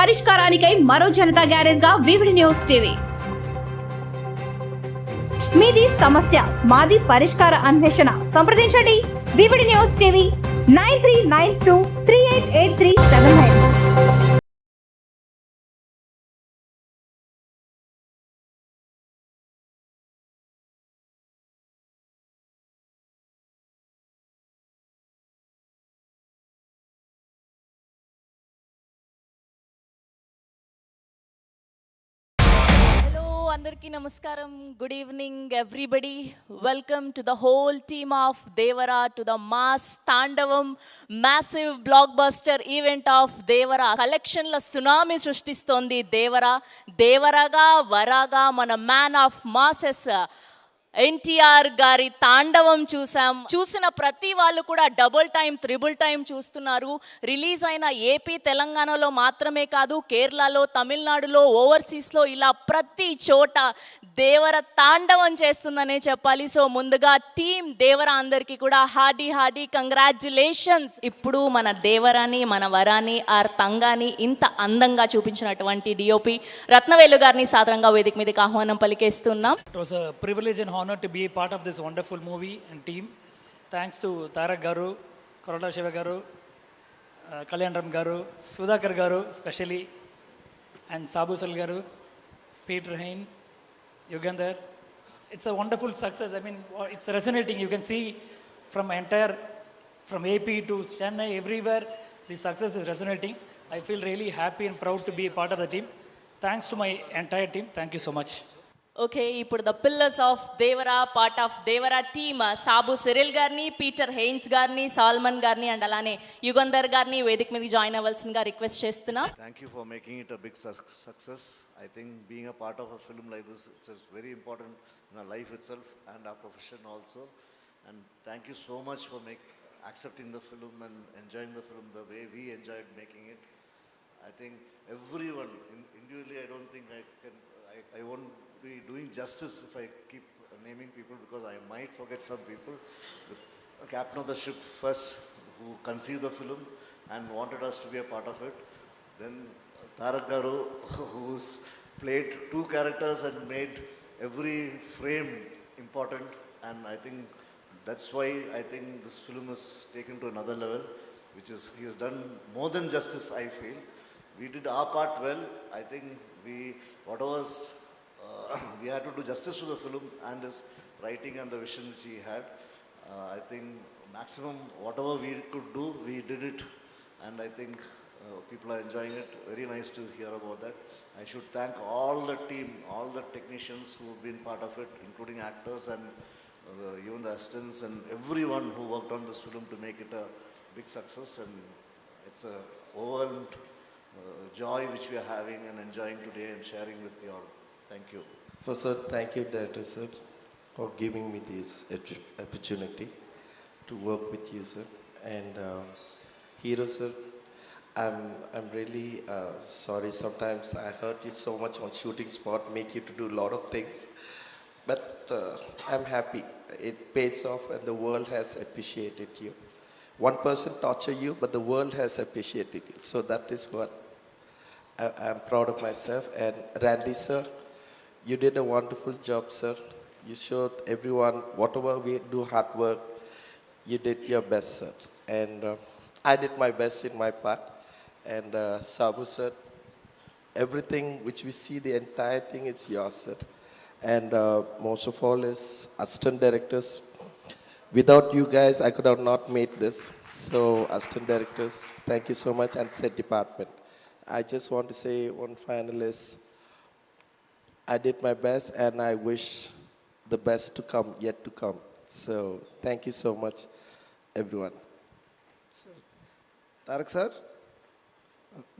పరిష్కారానికై మరో జనతా గ్యారేజ్గా VVD news TV. మీది సమస్య మాది పరిష్కార అన్వేషణ. సంప్రదించండి. VVD news TV nine three nine two three eight eight three seven nine. అందరికీ నమస్కారం. Good evening everybody welcome to the whole team of Devara to the mass తాండవం massive blockbuster event of Devara కలెక్షన్ల సునామీ సృష్టిస్తోంది దేవరా దేవరాగా వరాగా మన man of masses NTR గారి తాండవం చూసాం చూసిన ప్రతి వాళ్ళు కూడా డబుల్ టైం త్రిబుల్ టైం చూస్తున్నారు. రిలీజ్ అయిన ఏపీ తెలంగాణలో మాత్రమే కాదు కేరళలో తమిళనాడులో ఓవర్సీస్లో ఇలా ప్రతి చోట దేవర తాండవం చేస్తుందనే చెప్పాలి. సో ముందుగా టీం దేవర అందరికీ కూడా హార్డీ హార్డీ కంగ్రాచులేషన్స్. ఇప్పుడు మన దేవరాని మన వరాని ఆర్ తంగాని ఇంత అందంగా చూపించినటువంటి డిఓపి రత్నవేలు గారిని సాధారణంగా వేదిక మీదకి ఆహ్వానం పలికేస్తున్నాం. It was a privilege and honor to be a part of this wonderful movie and team. Thanks to Tarak Garu, Korota Shiva Garu, uh, Kalyan Ram Garu, Sudhakar Garu especially, and Sabu Sal Garu, Peter Hain, Yugandhar. It's a wonderful success. I mean, it's resonating. You can see from entire, from AP to Chennai, everywhere, the success is resonating. I feel really happy and proud to be a part of the team. Thanks to my entire team. Thank you so much. Okay ఇప్పుడు the pillars of Devara part of Devara team Sabu Cyril గారిని Peter Heins గారిని salmon గారిని and అలానే యుగంధర్ గారిని వేదిక మీద join అవ్వాల్సిందిగా request చేస్తున్నా Thank you for making it a big suc- success. I think being a part of a film like this, it's just very important in our life itself and our profession also. And thank you so much for make, accepting the film and enjoying the film the way we enjoyed making it. I think everyone, in, individually, I don't think I can, I, I won't be doing justice if I keep naming people because I might forget some people. The captain of the ship first, who conceived the film and wanted us to be a part of it. Then Tarak Garu, who's played two characters and made every frame important. And I think that's why I think this film is taken to another level, which is he has done more than justice, I feel. We did our part well. I think we, whatever was, we had to do justice to the film and his writing and the vision which he had. Uh, I think maximum whatever we could do, we did it, and I think uh, people are enjoying it. Very nice to hear about that. I should thank all the team, all the technicians who have been part of it, including actors and uh, even the assistants and everyone who worked on this film to make it a big success. And it's a overwhelmed uh, joy which we are having and enjoying today and sharing with you all. Thank you. First, sir, thank you, Director, sir, for giving me this opportunity to work with you, sir. And uh, Hero, sir, I'm, I'm really uh, sorry. Sometimes I hurt you so much on shooting spot, make you to do a lot of things. But uh, I'm happy. It pays off and the world has appreciated you. One person torture you, but the world has appreciated you. So that is what I, I'm proud of myself. And Randy, sir, you did a wonderful job, sir. You showed everyone, whatever we do hard work, you did your best, sir. And uh, I did my best in my part. And uh, Sabu, sir, everything which we see, the entire thing is yours, sir. And uh, most of all is assistant directors. Without you guys, I could have not made this. So, assistant directors, thank you so much, and set department. I just want to say one final is, I did my best, and I wish the best to come, yet to come. So, thank you so much, everyone. Tarak sir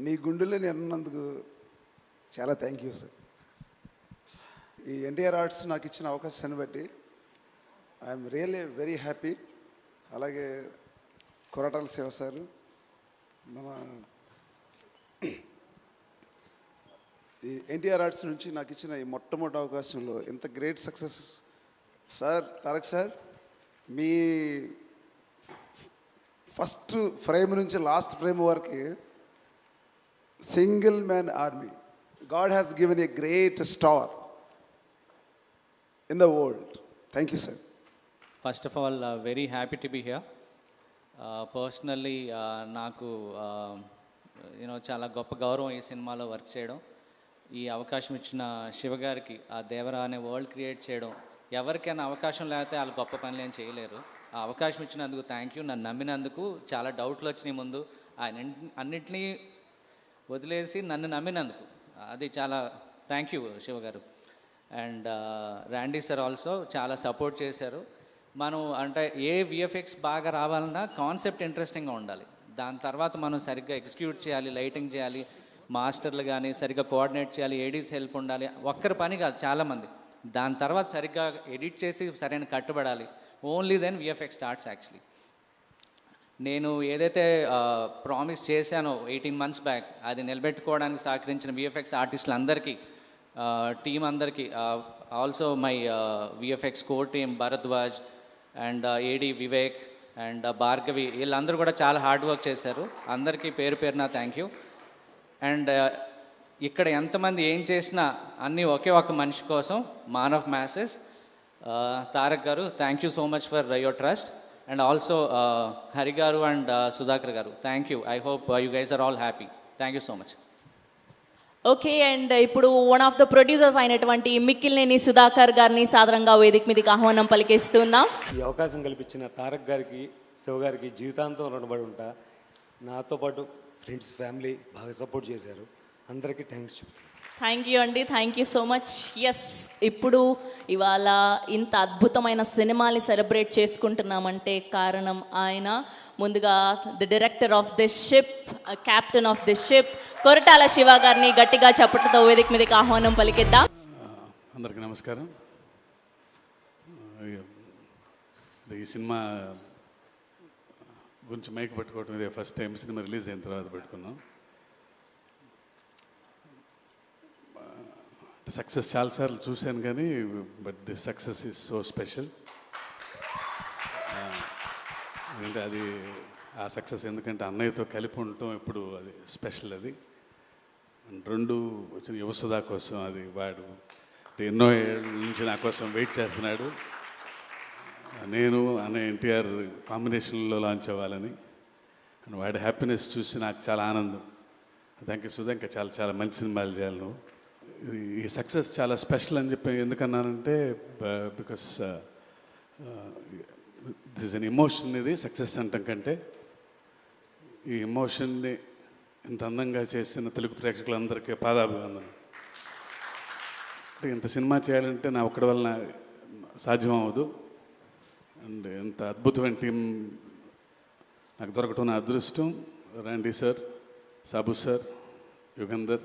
మీ గుండెలో నేను అన్నందుకు చాలా thank you sir ఈ NTR arts నాకు ఇచ్చిన అవకాశాన్ని బట్టి I'm really very happy అలాగే కొరటాల శివ సార్ మన ఈ ఎన్టీఆర్ ఆర్ట్స్ నుంచి నాకు ఇచ్చిన ఈ మొట్టమొదటి అవకాశంలో ఇంత great success sir Tarak sir మీ ఫస్ట్ ఫ్రేమ్ నుంచి లాస్ట్ ఫ్రేమ్ వరకు single man army god has given a great star in the world thank you sir first of all very happy to be here personally నాకు uh, you know చాలా గొప్ప గౌరవం ఈ సినిమాలో work చేయడం. ఈ అవకాశం ఇచ్చిన శివ గారికి ఆ దేవరా అనే వరల్డ్ క్రియేట్ చేయడం ఎవరికైనా అవకాశం లేకపోతే వాళ్ళు గొప్ప పనులు ఏం చేయలేరు. ఆ అవకాశం ఇచ్చినందుకు థ్యాంక్ యూ నన్ను నమ్మినందుకు చాలా డౌట్లు వచ్చినాయి ముందు. ఆయన అన్నింటినీ వదిలేసి నన్ను నమ్మినందుకు. అది చాలా థ్యాంక్ యూ శివ గారు అండ్ ర్యాండీ సార్ ఆల్సో చాలా సపోర్ట్ చేశారు. మనం అంటే ఏ విఎఫ్ఎక్స్ బాగా రావాలన్నా కాన్సెప్ట్ ఇంట్రెస్టింగ్గా ఉండాలి. దాని తర్వాత మనం సరిగ్గా ఎగ్జిక్యూట్ చేయాలి లైటింగ్ చేయాలి మాస్టర్లు కానీ సరిగ్గా కోఆర్డినేట్ చేయాలి ఏడీస్ హెల్ప్ ఉండాలి ఒక్కరి పని కాదు చాలామంది. దాని తర్వాత సరిగ్గా ఎడిట్ చేసి సరైన కట్టుబడాలి. Only then VFX starts actually నేను ఏదైతే ప్రామిస్ చేశానో ఎయిటీన్ మంత్స్ బ్యాక్ అది నిలబెట్టుకోవడానికి సహకరించిన విఎఫ్ఎక్స్ ఆర్టిస్టులు అందరికీ టీం అందరికీ also my VFX core team Bharadwaj and AD Vivek and Bhargavi వీళ్ళందరూ కూడా చాలా హార్డ్ వర్క్ చేశారు. అందరికీ పేరు పేరున థ్యాంక్ యూ అండ్ ఇక్కడ ఎంతమంది ఏం చేసినా అన్నీ ఒకే ఒక మనిషి కోసం మాన్ ఆఫ్ మ్యాసెస్ తారక్ గారు thank you so much for your trust and also Hari గారు అండ్ సుధాకర్ గారు thank you I hope you guys are all happy thank you so much okay and ఇప్పుడు వన్ ఆఫ్ ద ప్రొడ్యూసర్స్ అయినటువంటి మిక్కిలినేని సుధాకర్ గారిని సాధారణంగా వేదిక మీదకి ఆహ్వానం పలికేస్తున్నాం. ఈ అవకాశం కల్పించిన తారక్ గారికి శివ గారికి జీవితాంతం రుణపడి ఉంటా. నాతో పాటు ఫ్రెండ్స్ ఫ్యామిలీ బాగా సపోర్ట్ చేశారు. అందరికీ థ్యాంక్స్ చెప్తాను థ్యాంక్ యూ అండి thank you so much yes ఇప్పుడు ఇవాళ ఇంత అద్భుతమైన సినిమాని సెలబ్రేట్ చేసుకుంటున్నామంటే కారణం ఆయన. ముందుగా the director of the ship captain of the ship Koratala Siva గారిని గట్టిగా చప్పట్లతో వేదిక మీదకి ఆహ్వానం పలికిద్దాం. అందరికీ నమస్కారం. ఈ సినిమా గురించి మైక్ పెట్టుకోవటం ఇదే ఫస్ట్ టైం సినిమా రిలీజ్ అయిన తర్వాత పెట్టుకున్నాం. సక్సెస్ చాలాసార్లు చూశాను కానీ but the success is so special. ఎందుకంటే అది ఆ సక్సెస్ ఎందుకంటే అన్నయ్యతో కలిపి ఉండటం ఇప్పుడు అది స్పెషల్ అది. అండ్ రెండు వచ్చిన యువసుధా కోసం అది వాడు ఎన్నో ఏళ్ళ నుంచి నా కోసం వెయిట్ చేస్తున్నాడు. నేను అనే ఎన్టీఆర్ కాంబినేషన్లో లాంచ్ అవ్వాలని. అండ్ వాడి హ్యాపీనెస్ చూసి నాకు చాలా ఆనందం. థ్యాంక్ యూ సుధా ఇంకా చాలా చాలా మంచి సినిమాలు చేయాలి నువ్వు. ఈ సక్సెస్ చాలా స్పెషల్ అని చెప్పి ఎందుకన్నానంటే బికాస్ దిస్ అన్ ఎమోషన్ ఇది సక్సెస్ అంటాం కంటే. ఈ ఎమోషన్ని ఇంత అందంగా చేసిన తెలుగు ప్రేక్షకులందరికీ పాదాభివందనం. అంటే ఇంత సినిమా చేయాలంటే నా ఒక్కడి వలన సాధ్యం అవ్వదు అండ్ ఇంత అద్భుతమైన టీం నాకు దొరకటం నా అదృష్టం. Randy sir Sabu sir Yugandhar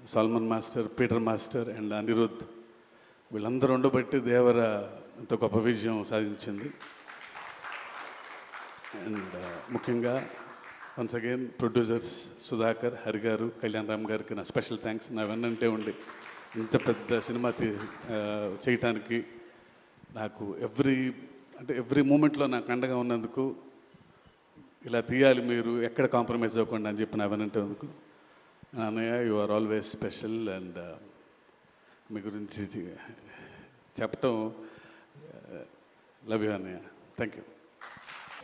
Solomon master Peter master and Anirudh. వీళ్ళందరూ ఉండబట్టి దేవర ఇంత గొప్ప విజయం సాధించింది. అండ్ uh, ముఖ్యంగా once again producers Sudhakar Hari గారు కళ్యాణ్ రామ్ గారికి నా స్పెషల్ థ్యాంక్స్ నా వెన్నంటే ఉండి ఇంత పెద్ద సినిమా తీ uh, చేయటానికి నాకు ఎవ్రీ అంటే ఎవ్రీ మూమెంట్లో నాకు అండగా ఉన్నందుకు ఇలా తీయాలి మీరు ఎక్కడ కాంప్రమైజ్ అవ్వకుండా అని చెప్పి నా వెనంటేందుకు అన్నయ్య you are always special and మీ గురించి చెప్పటం uh, లవ్ యూ అన్నయ్య. థ్యాంక్ యూ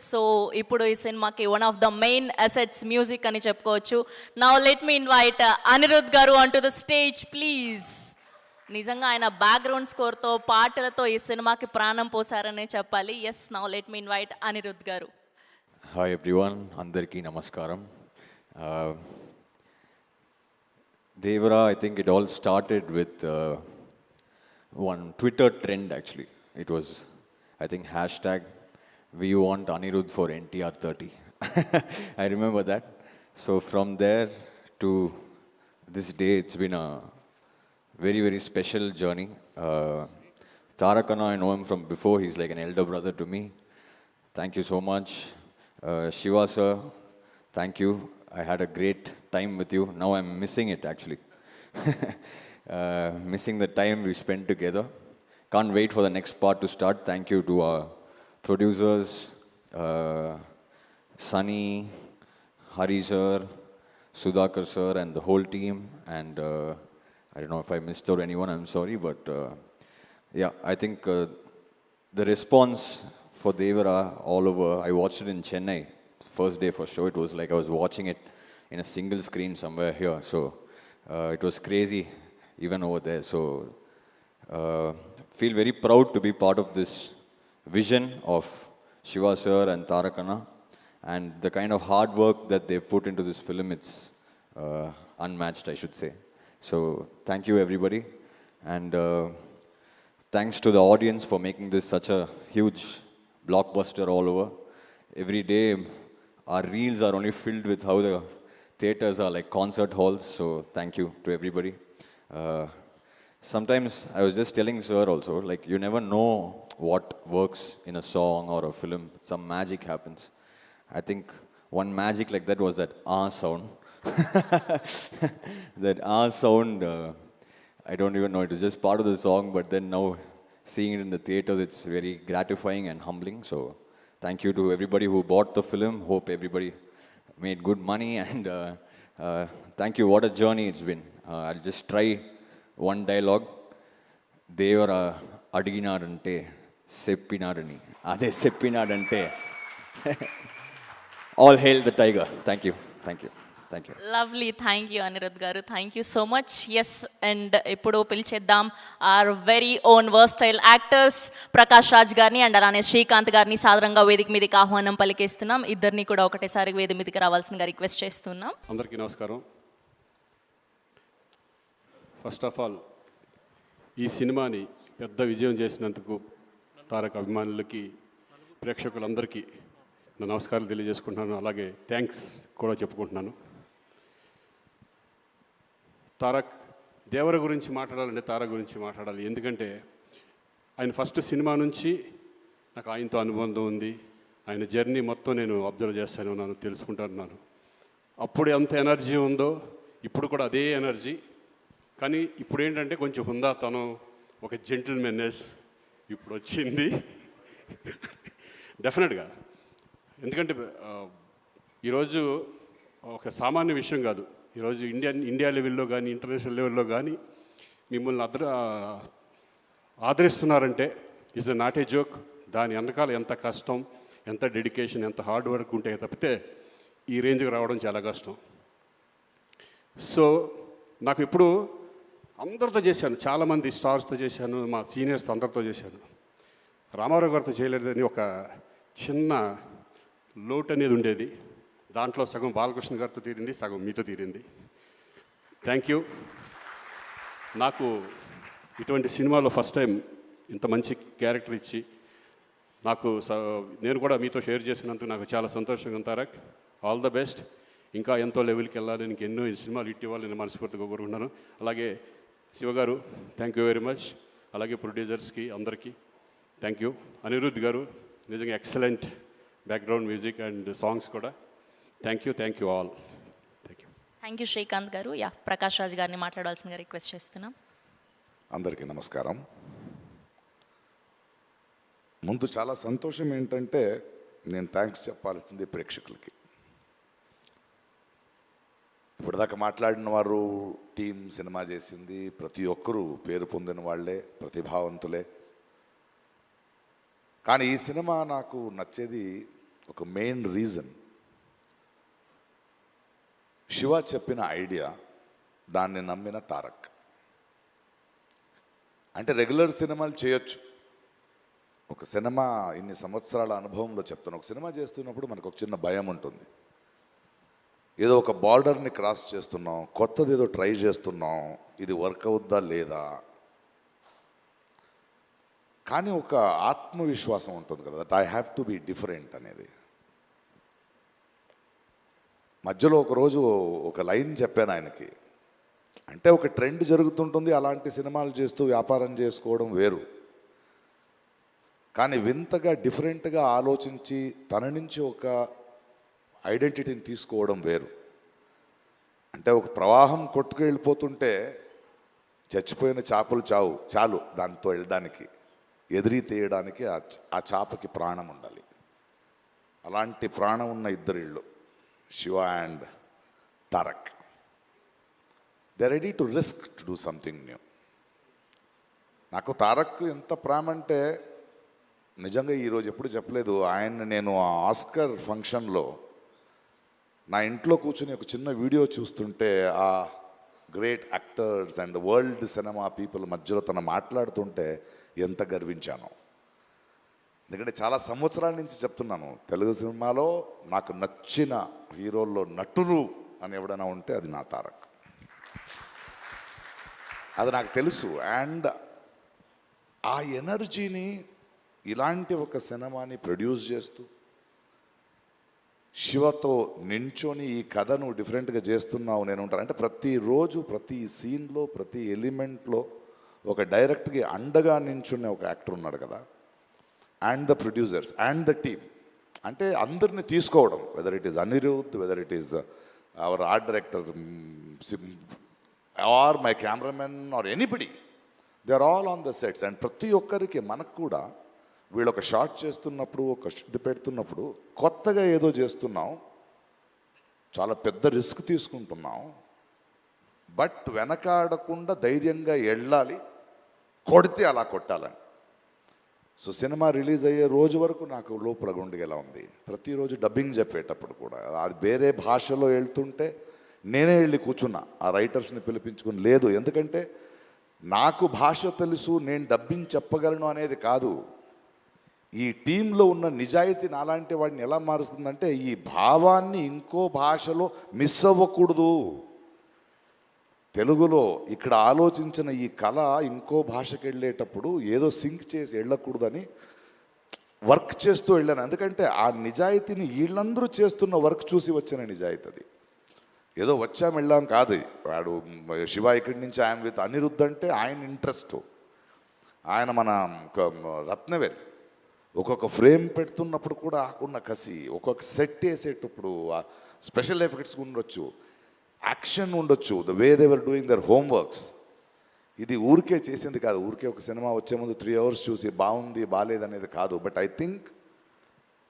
సో ఇప్పుడు ఈ సినిమాకి one of the main assets music అని చెప్పుకోవచ్చు. Now let me invite Anirudh గారు అంటూ ద స్టేజ్ ప్లీజ్ నిజంగా ఆయన బ్యాక్గ్రౌండ్ స్కోర్తో పాటలతో ఈ సినిమాకి ప్రాణం పోసారనే చెప్పాలి. Yes now let me invite Anirudh గారు. హాయ్ ఎవ్రీవన్ అందరికీ నమస్కారం. Devara I think it all started with one Twitter trend actually it was I think hashtag we want Anirudh for NTR thirty I remember that so from there to this day it's been a very very special journey. Uh, tarakana i know him from before. He's like an elder brother to me. Thank you so much. Uh, shiva sir thank you. I had a great time with you. Now i'm missing it actually. Uh, missing the time we spent together. Can't wait for the next part to start. Thank you to our producers uh, sunny hari sir Sudhakar sir and the whole team. And uh, I don't know if I missed out anyone, I'm sorry. But uh, yeah, I think uh, the response for Devara all over, I watched it in Chennai, first day for show. It was like I was watching it in a single screen somewhere here. So uh, it was crazy even over there. So uh, feel very proud to be part of this vision of Shiva sir and Tarakana and the kind of hard work that they've put into this film it's uh, unmatched I should say so thank you everybody and uh, thanks to the audience for making this such a huge blockbuster all over every day our reels are only filled with how the theaters are like concert halls so thank you to everybody uh, sometimes I was just telling sir also, like you never know what works in a song or a film. Some magic happens. I think one magic like that was that ah sound. that ah sound, uh, I don't even know, it was just part of the song, but then now seeing it in the theaters, it's very gratifying and humbling. So thank you to everybody who bought the film. Hope everybody made good money and uh, uh, thank you. What a journey it's been. Uh, I'll just try one dialogue. Devara అడిగినాడంటే చెప్పినాడని అదే చెప్పినాడంటే all hail the tiger thank you thank you Thank you lovely thank you Anirudh గారు thank you so much yes and ఇప్పుడు పిలిచేద్దాం. Our very own versatile actors Prakash Raj గారిని and అలానే శ్రీకాంత్ గారిని సాధారణంగా వేదిక మీదకి ఆహ్వానం పలికేస్తున్నాం. ఇద్దరిని కూడా ఒకటేసారి వేదిక మీదకి రావాల్సిందిగా రిక్వెస్ట్ చేస్తున్నాం. అందరికీ నమస్కారం. ఫస్ట్ ఆఫ్ ఆల్ ఈ సినిమాని పెద్ద విజయం చేసినందుకు తారక అభిమానులకి ప్రేక్షకులందరికీ నా నమస్కారాలు తెలియజేసుకుంటున్నాను. అలాగే థ్యాంక్స్ కూడా చెప్పుకుంటున్నాను. తారక్ దేవర గురించి మాట్లాడాలంటే తారక్ గురించి మాట్లాడాలి. ఎందుకంటే ఆయన ఫస్ట్ సినిమా నుంచి నాకు ఆయనతో అనుబంధం ఉంది. ఆయన జర్నీ మొత్తం నేను అబ్జర్వ్ చేస్తాను ఉన్నాను తెలుసుకుంటున్నాను అప్పుడు ఎంత ఎనర్జీ ఉందో ఇప్పుడు కూడా అదే ఎనర్జీ. కానీ ఇప్పుడు ఏంటంటే కొంచెం హుందాతనం ఒక జెంటిల్మెన్నెస్ ఇప్పుడు వచ్చింది. డెఫినెట్గా ఎందుకంటే ఈరోజు ఒక సామాన్య విషయం కాదు. ఈరోజు ఇండియా ఇండియా లెవెల్లో కానీ ఇంటర్నేషనల్ లెవెల్లో కానీ మిమ్మల్ని అద్ర ఆదరిస్తున్నారంటే ఇస్ నాట్ ఏ జోక్. దాని వెనకాల ఎంత కష్టం ఎంత డెడికేషన్ ఎంత హార్డ్ వర్క్ ఉంటే తప్పితే ఈ రేంజ్కి రావడం చాలా కష్టం. సో నాకు ఇప్పుడు అందరితో చేశాను చాలామంది స్టార్స్తో చేశాను మా సీనియర్స్తో అందరితో చేశాను. రామారావు గారితో చేయలేదని ఒక చిన్న లోటు అనేది ఉండేది. దాంట్లో సగం బాలకృష్ణ గారితో తీరింది సగం మీతో తీరింది. థ్యాంక్ యూ నాకు ఇటువంటి సినిమాలో ఫస్ట్ టైం ఇంత మంచి క్యారెక్టర్ ఇచ్చి నాకు స- నేను కూడా మీతో షేర్ చేసినందుకు నాకు చాలా సంతోషంగా తారక్. ఆల్ ద బెస్ట్ ఇంకా ఎంతో లెవెల్కి వెళ్ళాలి ఇంక ఎన్నో ఈ సినిమాలు ఇటీవల నేను మనస్ఫూర్తిగా కోరుకుంటున్నాను. అలాగే శివగారు థ్యాంక్ యూ వెరీ మచ్ అలాగే ప్రొడ్యూసర్స్కి అందరికీ థ్యాంక్ యూ అనిరుద్ధ్ గారు నిజంగా excellent background music and songs కూడా. Thank you thank you all thank you thank you Srikanth గారు. యా ప్రకాష్ రాజ్ గారిని మాట్లాడవలసిందిగా రిక్వెస్ట్ చేస్తున్నాం. అందరికీ నమస్కారం. ముందు చాలా సంతోషం ఏంటంటే నేను థ్యాంక్స్ చెప్పాల్సింది ప్రేక్షకులకి. ఇప్పటిదాకా మాట్లాడిన వారు టీం సినిమా చేసింది ప్రతి ఒక్కరూ పేరు పొందిన వాళ్ళే ప్రతిభావంతులే. కానీ ఈ సినిమా నాకు నచ్చేది ఒక మెయిన్ రీజన్ శివ చెప్పిన ఐడియా దాన్ని నమ్మిన తారక్. అంటే రెగ్యులర్ సినిమాలు చేయొచ్చు. ఒక సినిమా ఇన్ని సంవత్సరాల అనుభవంలో చెప్తాను ఒక సినిమా చేస్తున్నప్పుడు మనకు ఒక చిన్న భయం ఉంటుంది. ఏదో ఒక బార్డర్ని క్రాస్ చేస్తున్నాం కొత్తది ఏదో ట్రై చేస్తున్నాం ఇది వర్క్ అవుద్దా లేదా? కానీ ఒక ఆత్మవిశ్వాసం ఉంటుంది కదా that I have to be different అనేది. మధ్యలో ఒకరోజు ఒక లైన్ చెప్పాను ఆయనకి. అంటే ఒక ట్రెండ్ జరుగుతుంటుంది అలాంటి సినిమాలు చేస్తూ వ్యాపారం చేసుకోవడం వేరు. కానీ వింతగా డిఫరెంట్గా ఆలోచించి తన నుంచి ఒక ఐడెంటిటీని తీసుకోవడం వేరు. అంటే ఒక ప్రవాహం కొట్టుకు వెళ్ళిపోతుంటే చచ్చిపోయిన చేపలు చావు చాలు దాంతో వెళ్ళడానికి ఎదిరి తీయడానికి ఆ ఆ చేపకి ప్రాణం ఉండాలి. అలాంటి ప్రాణం ఉన్న ఇద్దరు Siva and Tarak. They ready to risk to do something new నాకు తారక్ ఎంత ప్రేమ అంటే నిజంగా ఈరోజు ఎప్పుడు చెప్పలేదు. ఆయన నేను ఆ ఆస్కర్ ఫంక్షన్లో నా ఇంట్లో కూర్చుని ఒక చిన్న వీడియో చూస్తుంటే ఆ great actors and world cinema people మధ్యలో తను మాట్లాడుతుంటే ఎంత గర్వించాను. ఎందుకంటే చాలా సంవత్సరాల నుంచి చెప్తున్నాను తెలుగు సినిమాలో నాకు నచ్చిన హీరోల్లో నటులు అని ఎవడైనా ఉంటే అది నా తారక్. అది నాకు తెలుసు. అండ్ ఆ ఎనర్జీని ఇలాంటి ఒక సినిమాని ప్రొడ్యూస్ చేస్తూ శివతో నించొని ఈ కథను డిఫరెంట్గా చేస్తున్నావు నేను ఉంటాను. అంటే ప్రతిరోజు ప్రతి సీన్లో ప్రతి ఎలిమెంట్లో ఒక డైరెక్ట్కి అండగా నించునే ఒక యాక్టర్ ఉన్నాడు కదా. And the producers and the team అంటే అందరిని తీసుకోవడం whether it is Anirudh whether it is our art director or my cameraman or anybody they are all on the sets and ప్రతి ఒక్కరికి మనకు కూడా వీళ్ళు ఒక షార్ట్ చేస్తున్నప్పుడు ఒక ఇది పెడుతున్నప్పుడు కొత్తగా ఏదో చేస్తున్నాం చాలా పెద్ద రిస్క్ తీసుకుంటున్నాం బట్ వెనకాడకుండా ధైర్యంగా వెళ్ళాలి కొడితే అలా కొట్టాలని. సో సినిమా రిలీజ్ అయ్యే రోజు వరకు నాకు లోపల గుండెగేలా ఉంది. ప్రతిరోజు డబ్బింగ్ చెప్పేటప్పుడు కూడా. అది వేరే భాషలో వెళ్తుంటే నేనే వెళ్ళి కూర్చున్నా. ఆ రైటర్స్ని పిలిపించుకుని లేదు. ఎందుకంటే నాకు భాష తెలుసు నేను డబ్బింగ్ చెప్పగలను అనేది కాదు. ఈ టీంలో ఉన్న నిజాయితీ నాలాంటి వాడిని ఎలా మారుస్తుందంటే ఈ భావాన్ని ఇంకో భాషలో మిస్ అవ్వకూడదు. తెలుగులో ఇక్కడ ఆలోచించిన ఈ కళ ఇంకో భాషకి వెళ్ళేటప్పుడు ఏదో సింక్ చేసి వెళ్ళకూడదని వర్క్ చేస్తూ వెళ్ళాను ఎందుకంటే ఆ నిజాయితీని వీళ్ళందరూ చేస్తున్న వర్క్ చూసి వచ్చిన నిజాయితీ అది. ఏదో వచ్చాం వెళ్ళాం కాదు. వాడు శివ ఇక్కడి నుంచి ఆయన విత్ అనిరుద్ధ్ అంటే ఆయన ఇంట్రెస్ట్. ఆయన మన రత్నవేల్. ఒక్కొక్క ఫ్రేమ్ పెడుతున్నప్పుడు కూడా ఆకున్న కసి ఒక్కొక్క సెట్ వేసేటప్పుడు స్పెషల్ ఎఫెక్ట్స్ ఉండొచ్చు యాక్షన్ ఉండొచ్చు. The way they're doing their homeworks ఇది ఊరికే చేసింది కాదు. ఊరికే ఒక సినిమా వచ్చే ముందు త్రీ అవర్స్ చూసి బాగుంది బాగాలేదనేది కాదు. బట్ ఐ థింక్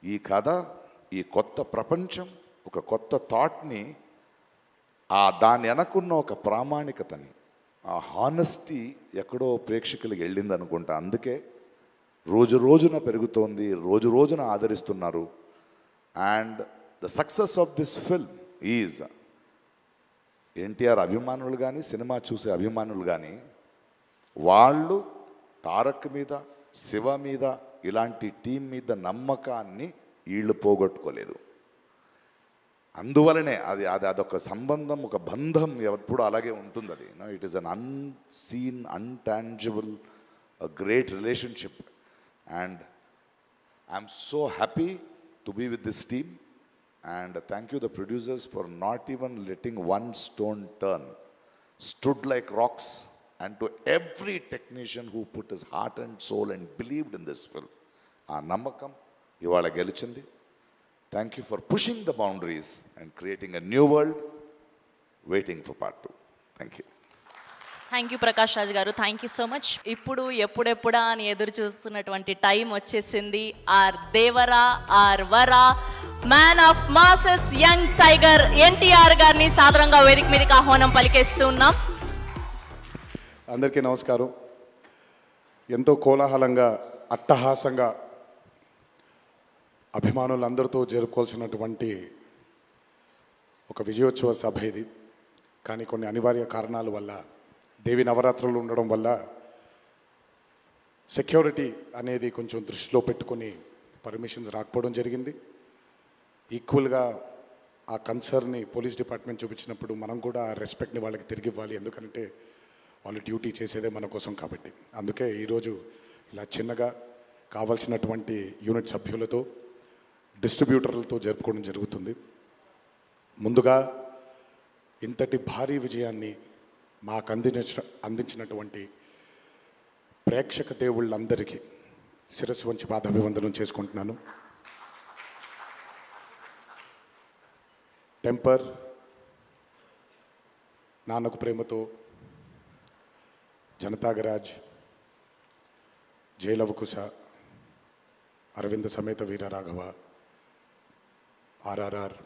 ఈ కథ ఈ కొత్త ప్రపంచం ఒక కొత్త థాట్ని ఆ దాని వెనకున్న ఒక ప్రామాణికతని ఆ హానెస్టీ ఎక్కడో ప్రేక్షకులకు వెళ్ళింది అనుకుంటా. అందుకే రోజు రోజున పెరుగుతోంది రోజు రోజున ఆదరిస్తున్నారు. And the success of this film is NTR అభిమానులు కానీ సినిమా చూసే అభిమానులు కానీ వాళ్ళు తారక్ మీద శివ మీద ఇలాంటి టీం మీద నమ్మకాన్ని వీళ్ళు పోగొట్టుకోలేదు. అందువలనే అది అది అదొక సంబంధం ఒక బంధం ఎప్పుడు అలాగే ఉంటుంది అది. It is an unseen intangible great relationship and I'm so happy to be with this team. And thank you the producers for not even letting one stone turn stood like rocks and to every technician who put his heart and soul and believed in this film. ఆ నమ్మకం ఇవాళ గెలిచింది. Thank you for pushing the boundaries and creating a new world waiting for part two thank you thank you Prakash Raj గారు. Thank you so much ఇప్పుడు ఎప్పుడెప్పుడా అని ఎదురు చూస్తున్నటువంటి టైం వచ్చేసింది. Are Devara are Varra man of masses young tiger NTR గారిని సాధారణంగా వేదిక మీదకి ఆహ్వానం పలికేస్తూ ఉన్నాం. అందరికీ నమస్కారం. ఎంతో కోలాహలంగా అట్టహాసంగా అభిమానులందరితో జరుపుకోవాల్సినటువంటి ఒక విజయోత్సవ సభ ఇది. కానీ కొన్ని అనివార్య కారణాల వల్ల దేవి నవరాత్రులు ఉండడం వల్ల సెక్యూరిటీ అనేది కొంచెం దృష్టిలో పెట్టుకొని పర్మిషన్స్ రాకపోవడం జరిగింది. ఈక్వల్గా ఆ కన్సర్న్ని పోలీస్ డిపార్ట్మెంట్ చూపించినప్పుడు మనం కూడా ఆ రెస్పెక్ట్ని వాళ్ళకి తిరిగి ఇవ్వాలి. ఎందుకంటే వాళ్ళు డ్యూటీ చేసేదే మన కోసం కాబట్టి. అందుకే ఈరోజు ఇలా చిన్నగా కావాల్సినటువంటి యూనిట్ సభ్యులతో డిస్ట్రిబ్యూటర్లతో జరుపుకోవడం జరుగుతుంది. ముందుగా ఇంతటి భారీ విజయాన్ని మాకు అందించిన అందించినటువంటి ప్రేక్షక దేవుళ్ళందరికీ శిరస్సు వంచి పాదాభివందనం చేసుకుంటున్నాను. టెంపర్ నాన్నకు ప్రేమతో జనతాగరాజ్ జయలవకుశ అరవింద సమేత వీర రాఘవ ఆర్ఆర్ఆర్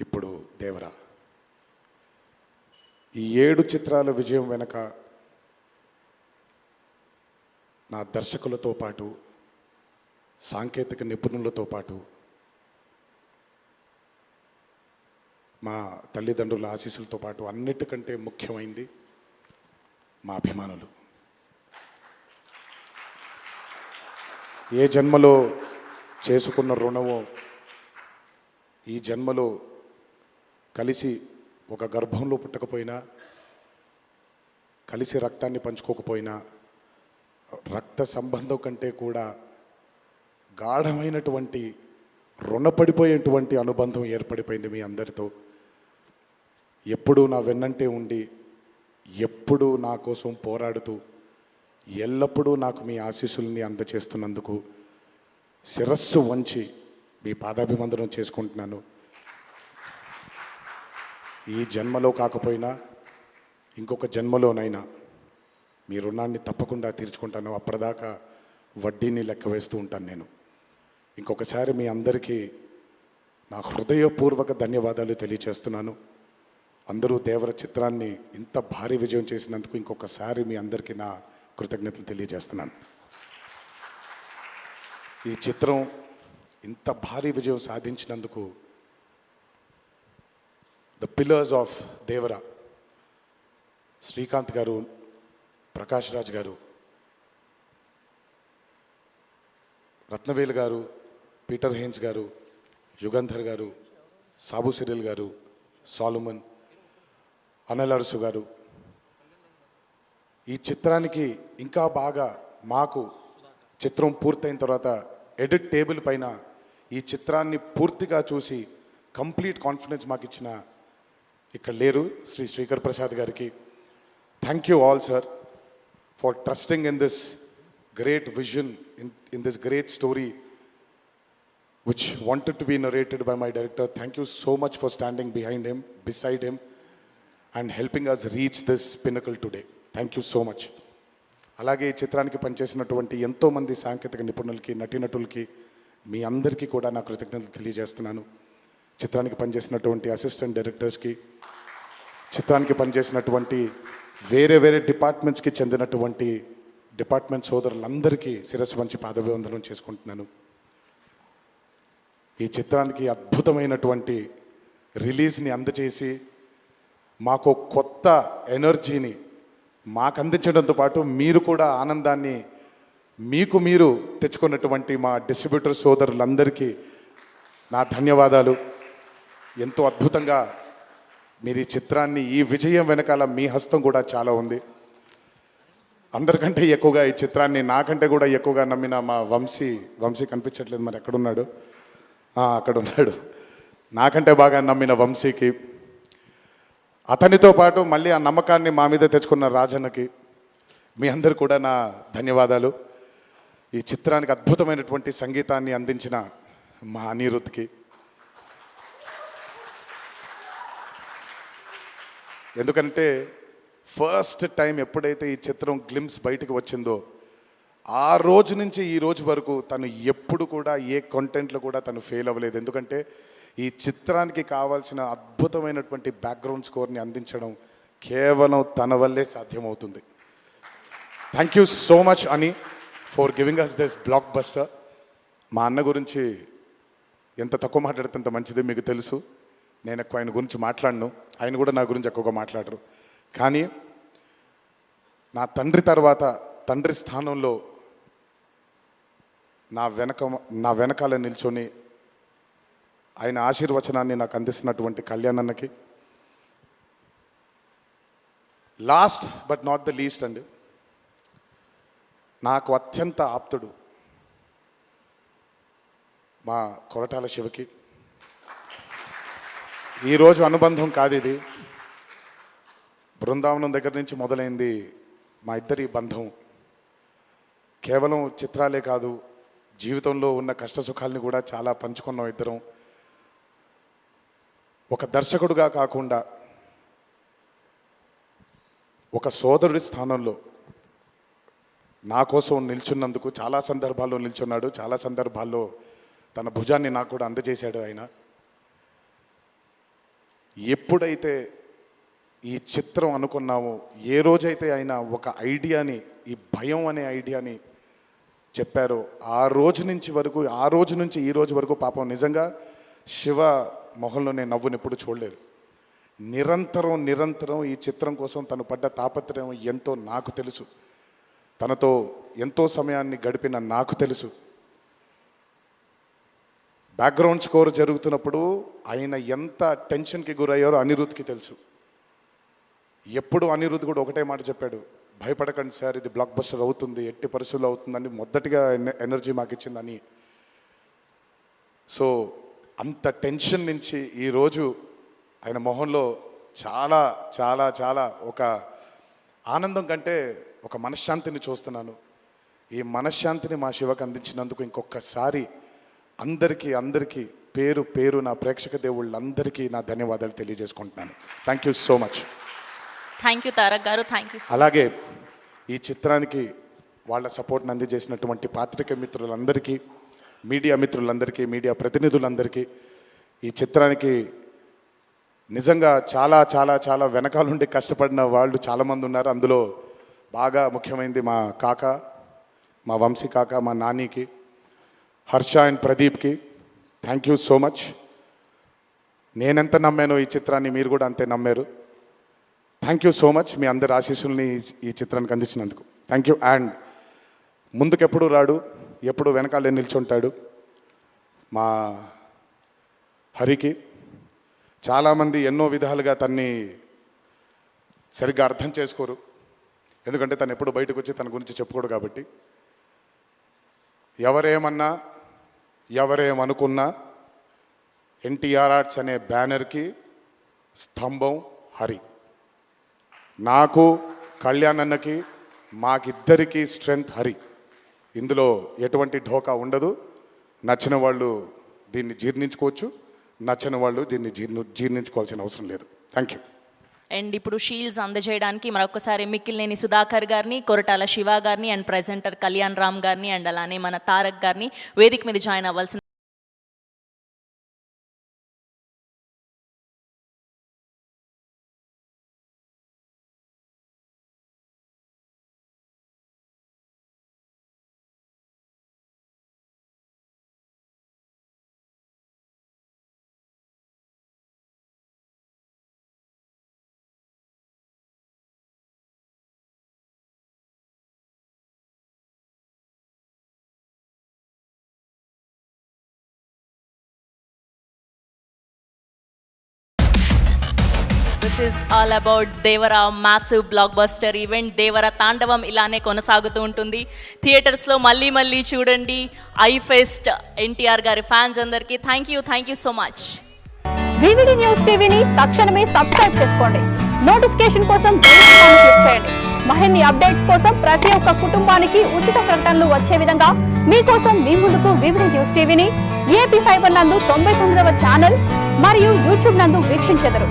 ఇప్పుడు దేవరా. ఈ ఏడు చిత్రాల విజయం వెనక నా దర్శకులతో పాటు సాంకేతిక నిపుణులతో పాటు మా తల్లిదండ్రుల ఆశీస్సులతో పాటు అన్నిటికంటే ముఖ్యమైంది మా అభిమానులు. ఏ జన్మలో చేసుకున్న రుణమో ఈ జన్మలో కలిసి ఒక గర్భంలో పుట్టకపోయినా కలిసి రక్తాన్ని పంచుకోకపోయినా రక్త సంబంధం కంటే కూడా గాఢమైనటువంటి రుణపడిపోయేటువంటి అనుబంధం ఏర్పడిపోయింది మీ అందరితో. ఎప్పుడూ నా వెన్నంటే ఉండి ఎప్పుడూ నా కోసం పోరాడుతూ ఎల్లప్పుడూ నాకు మీ ఆశీస్సుల్ని అందచేస్తున్నందుకు శిరస్సు వంచి మీ పాదాభివందనం చేసుకుంటున్నాను. ఈ జన్మలో కాకపోయినా ఇంకొక జన్మలోనైనా మీ రుణాన్ని తప్పకుండా తీర్చుకుంటాను. అప్పటిదాకా వడ్డీని లెక్క వేస్తూ ఉంటాను నేను. ఇంకొకసారి మీ అందరికీ నా హృదయపూర్వక ధన్యవాదాలు తెలియచేస్తున్నాను. అందరూ దేవర చిత్రాన్ని ఇంత భారీ విజయం చేసినందుకు ఇంకొకసారి మీ అందరికీ నా కృతజ్ఞతలు తెలియజేస్తున్నాను. ఈ చిత్రం ఇంత భారీ విజయం సాధించినందుకు the pillars of Devara Srikanth గారు ప్రకాష్ రాజ్ గారు రత్నవేలు గారు పీటర్ హేన్స్ గారు యుగంధర్ గారు సాబు సిరిల్ గారు సాలుమన్ అనల్ అరుసు గారు ఈ చిత్రానికి ఇంకా బాగా మాకు చిత్రం పూర్తయిన తర్వాత ఎడిట్ టేబుల్ పైన ఈ చిత్రాన్ని పూర్తిగా చూసి కంప్లీట్ కాన్ఫిడెన్స్ మాకు ఇచ్చిన ఇక్కడ లేరు శ్రీ శ్రీకర్ ప్రసాద్ గారికి. Thank you all sir for trusting in this great vision in in this great story which wanted to be narrated by my director thank you so much for standing behind him beside him and helping us reach this pinnacle today thank you so much అలాగే ఈ చిత్రానికి పనిచేసినటువంటి ఎంతోమంది సాంకేతిక నిపుణులకి నటీనటులకి మీ అందరికీ కూడా నా కృతజ్ఞతలు తెలియజేస్తున్నాను. చిత్రానికి పనిచేసినటువంటి అసిస్టెంట్ డైరెక్టర్స్కి చిత్రానికి పనిచేసినటువంటి వేరే వేరే డిపార్ట్మెంట్స్కి చెందినటువంటి డిపార్ట్మెంట్ సోదరులందరికీ శిరస్సు వంచి పాదభివందనం చేసుకుంటున్నాను. ఈ చిత్రానికి అద్భుతమైనటువంటి రిలీజ్ని అందచేసి మాకు కొత్త ఎనర్జీని మాకు అందించడంతో పాటు మీరు కూడా ఆనందాన్ని మీకు మీరు తెచ్చుకున్నటువంటి మా డిస్ట్రిబ్యూటర్ సోదరులందరికీ నా ధన్యవాదాలు. ఎంతో అద్భుతంగా మీరు ఈ చిత్రాన్ని ఈ విజయం వెనకాల మీ హస్తం కూడా చాలా ఉంది. అందరికంటే ఎక్కువగా ఈ చిత్రాన్ని నాకంటే కూడా ఎక్కువగా నమ్మిన మా వంశీ వంశీ కనిపించట్లేదు మరి ఎక్కడున్నాడు? అక్కడ ఉన్నాడు నాకంటే బాగా నమ్మిన వంశీకి అతనితో పాటు మళ్ళీ ఆ నమ్మకాన్ని మా మీద తెచ్చుకున్న రాజన్నకి మీ అందరు కూడా నా ధన్యవాదాలు. ఈ చిత్రానికి అద్భుతమైనటువంటి సంగీతాన్ని అందించిన మా అనిరుద్ధ్కి ఎందుకంటే ఫస్ట్ టైం ఎప్పుడైతే ఈ చిత్రం గ్లిమ్స్ బయటకు వచ్చిందో ఆ రోజు నుంచి ఈ రోజు వరకు తను ఎప్పుడు కూడా ఏ కంటెంట్లో కూడా తను ఫెయిల్ అవ్వలేదు. ఎందుకంటే ఈ చిత్రానికి కావాల్సిన అద్భుతమైనటువంటి బ్యాక్గ్రౌండ్ స్కోర్ని అందించడం కేవలం తన వల్లే సాధ్యమవుతుంది. థ్యాంక్ యూ సో మచ్ అని for giving us this blockbuster మా అన్న గురించి ఎంత తక్కువ మాట్లాడితే అంత మంచిది మీకు తెలుసు. నేను ఎక్కువ ఆయన గురించి మాట్లాడను. ఆయన కూడా నా గురించి ఎక్కువగా మాట్లాడరు. కానీ నా తండ్రి తర్వాత తండ్రి స్థానంలో నా వెనక నా వెనకాల నిల్చొని ఆయన ఆశీర్వచనాన్ని నాకు అందిస్తున్నటువంటి కళ్యాణన్నకి last but not the least అండి నాకు అత్యంత ఆప్తుడు మా కొరటాల శివకి. ఈరోజు అనుబంధం కాదు ఇది. బృందావనం దగ్గర నుంచి మొదలైంది మా ఇద్దరి బంధం. కేవలం చిత్రాలే కాదు జీవితంలో ఉన్న కష్ట సుఖాల్ని కూడా చాలా పంచుకున్నాం ఇద్దరం. ఒక దర్శకుడుగా కాకుండా ఒక సోదరుడి స్థానంలో నా కోసం నిల్చున్నందుకు చాలా సందర్భాల్లో నిల్చున్నాడు చాలా సందర్భాల్లో తన భుజాన్ని నాకు కూడా అందజేశాడు ఆయన. ఎప్పుడైతే ఈ చిత్రం అనుకున్నామో ఏ రోజైతే ఆయన ఒక ఐడియాని ఈ భయం అనే ఐడియాని చెప్పారో ఆ రోజు నుంచి వరకు ఆ రోజు నుంచి ఈ రోజు వరకు పాపం నిజంగా శివ మొహంలో నేను నవ్వుని ఎప్పుడు చూడలేదు. నిరంతరం నిరంతరం ఈ చిత్రం కోసం తను పడ్డ తాపత్రయం ఎంతో నాకు తెలుసు. తనతో ఎంతో సమయాన్ని గడిపిన నాకు తెలుసు. బ్యాక్గ్రౌండ్ స్కోర్ జరుగుతున్నప్పుడు ఆయన ఎంత టెన్షన్కి గురయ్యారో అనిరుద్ధ్కి తెలుసు. ఎప్పుడు అనిరుద్ధ్ కూడా ఒకటే మాట చెప్పాడు భయపడకండి సార్ ఇది బ్లాక్ బస్టర్ అవుతుంది ఎట్టి పరిస్థితుల్లో అవుతుందని మొదటిగా ఎనర్జీ మాకు ఇచ్చిందని. సో అంత టెన్షన్ నుంచి ఈరోజు ఆయన మొహంలో చాలా చాలా చాలా ఒక ఆనందం కంటే ఒక మనశ్శాంతిని చూస్తున్నాను. ఈ మనశ్శాంతిని మా శివకు అందించినందుకు ఇంకొకసారి అందరికీ అందరికీ పేరు పేరు నా ప్రేక్షక దేవుళ్ళందరికీ నా ధన్యవాదాలు తెలియజేసుకుంటున్నాను. Thank you so much thank you Tarak గారు. థ్యాంక్ యూ అలాగే ఈ చిత్రానికి వాళ్ళ సపోర్ట్ని అందజేసినటువంటి పాత్రిక మిత్రులందరికీ మీడియా మిత్రులందరికీ మీడియా ప్రతినిధులందరికీ ఈ చిత్రానికి నిజంగా చాలా చాలా చాలా వెనకాలండి కష్టపడిన వాళ్ళు చాలామంది ఉన్నారు. అందులో బాగా ముఖ్యమైనది మా కాక మా వంశీ కాక మా నానికి హర్ష అండ్ ప్రదీప్కి థ్యాంక్ యూ సో మచ్ నేనెంత నమ్మానో ఈ చిత్రాన్ని మీరు కూడా అంతే నమ్మారు. థ్యాంక్ యూ సో మచ్ మీ అందరి ఆశీస్సుల్ని ఈ- ఈ చిత్రానికి అందించినందుకు. థ్యాంక్ యూ అండ్ ముందుకెప్పుడు రాడు ఎప్పుడు వెనకాలే నిల్చుంటాడు మా హరికి. చాలామంది ఎన్నో విధాలుగా తన్ని సరిగ్గా అర్థం చేసుకోరు. ఎందుకంటే తను ఎప్పుడు బయటకు వచ్చి తన గురించి చెప్పుకోడు కాబట్టి. ఎవరేమన్నా ఎవరేమనుకున్నా ఎన్టీఆర్ ఆర్ట్స్ అనే బ్యానర్కి స్తంభం హరి. నాకు కళ్యాణ్ అన్నకి మాకిద్దరికీ స్ట్రెంగ్త్ హరి. ఇందులో ఎటువంటి ఢోకా ఉండదు. నచ్చిన వాళ్ళు దీన్ని జీర్ణించుకోవచ్చు. నచ్చని వాళ్ళు దీన్ని జీర్ణ జీర్ణించుకోవాల్సిన అవసరం లేదు. థ్యాంక్ యూ అండ్ ఇప్పుడు షీల్డ్స్ అందజేయడానికి మరొకసారి మిక్కిలినేని సుధాకర్ గారిని కొరటాల శివ గారిని అండ్ ప్రెజెంటర్ కళ్యాణ్ రామ్ గారిని అండ్ అలానే మన తారక్ గారిని వేదిక మీద జాయిన్ అవ్వాల్సిన this is all about Devara massive blockbuster event Devara తాండవం ఇలానే కొనసాగుతూ ఉంటుంది. థియేటర్స్లో మళ్ళీ మళ్ళీ చూడండి. ఐ ఫెస్ట్ ఎన్టీఆర్ గారి ఫ్యాన్స్ అందరికీ thank you thank you so much VVD news టీవీని తక్షణమే సబ్స్క్రైబ్ చేసుకోండి. నోటిఫికేషన్ కోసం క్లిక్ చేయండి. మరిన్ని అప్డేట్స్ కోసం ప్రతి ఒక్క కుటుంబానికి ఉచిత ప్రకటనలు వచ్చే విధంగా మీకోసం మీ ముందుకు వివిడి న్యూస్ టీవీని ఏపీ ఫైబర్ నందు తొంభై తొమ్మిదవ ఛానల్ మరియు యూట్యూబ్ నందు వీక్షించెదరు.